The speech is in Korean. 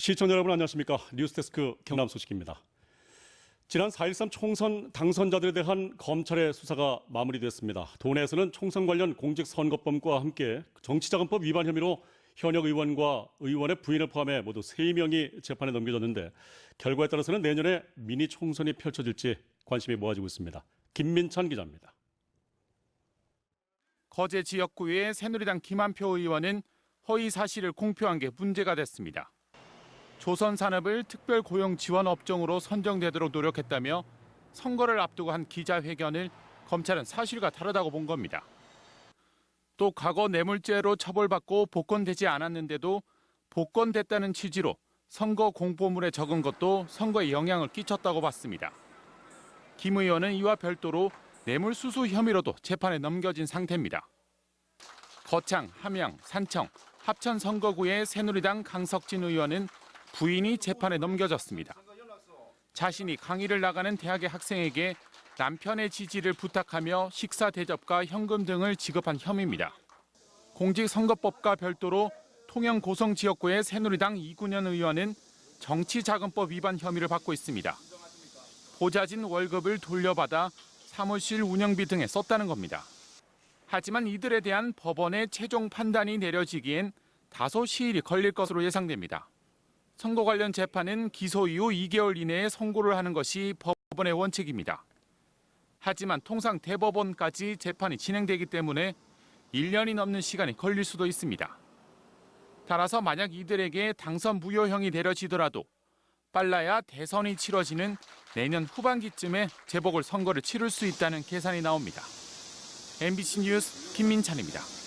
시청자 여러분 안녕하십니까 뉴스데스크 경남 소식입니다. 지난 4.13 총선 당선자들에 대한 검찰의 수사가 마무리됐습니다. 도내에서는 총선 관련 공직선거법과 함께 정치자금법 위반 혐의로 현역 의원과 의원의 부인을 포함해 모두 3명이 재판에 넘겨졌는데 결과에 따라서는 내년에 미니 총선이 펼쳐질지 관심이 모아지고 있습니다. 김민찬 기자입니다. 거제 지역구의 새누리당 김한표 의원은 허위 사실을 공표한 게 문제가 됐습니다. 조선 산업을 특별 고용 지원 업종으로 선정되도록 노력했다며 선거를 앞두고 한 기자회견을 검찰은 사실과 다르다고 본 겁니다. 또 과거 뇌물죄로 처벌받고 복권되지 않았는데도 복권됐다는 취지로 선거 공보물에 적은 것도 선거에 영향을 끼쳤다고 봤습니다. 김 의원은 이와 별도로 뇌물수수 혐의로도 재판에 넘겨진 상태입니다. 거창, 함양, 산청, 합천 선거구의 새누리당 강석진 의원은 부인이 재판에 넘겨졌습니다. 자신이 강의를 나가는 대학의 학생에게 남편의 지지를 부탁하며 식사 대접과 현금 등을 지급한 혐의입니다. 공직선거법과 별도로 통영 고성 지역구의 새누리당 이군현 의원은 정치자금법 위반 혐의를 받고 있습니다. 보좌진 월급을 돌려받아 사무실 운영비 등에 썼다는 겁니다. 하지만 이들에 대한 법원의 최종 판단이 내려지기엔 다소 시일이 걸릴 것으로 예상됩니다. 선거 관련 재판은 기소 이후 2개월 이내에 선고를 하는 것이 법원의 원칙입니다. 하지만 통상 대법원까지 재판이 진행되기 때문에 1년이 넘는 시간이 걸릴 수도 있습니다. 따라서 만약 이들에게 당선 무효형이 내려지더라도 빨라야 대선이 치러지는 내년 후반기쯤에 재보궐 선거를 치를 수 있다는 계산이 나옵니다. MBC 뉴스 김민찬입니다.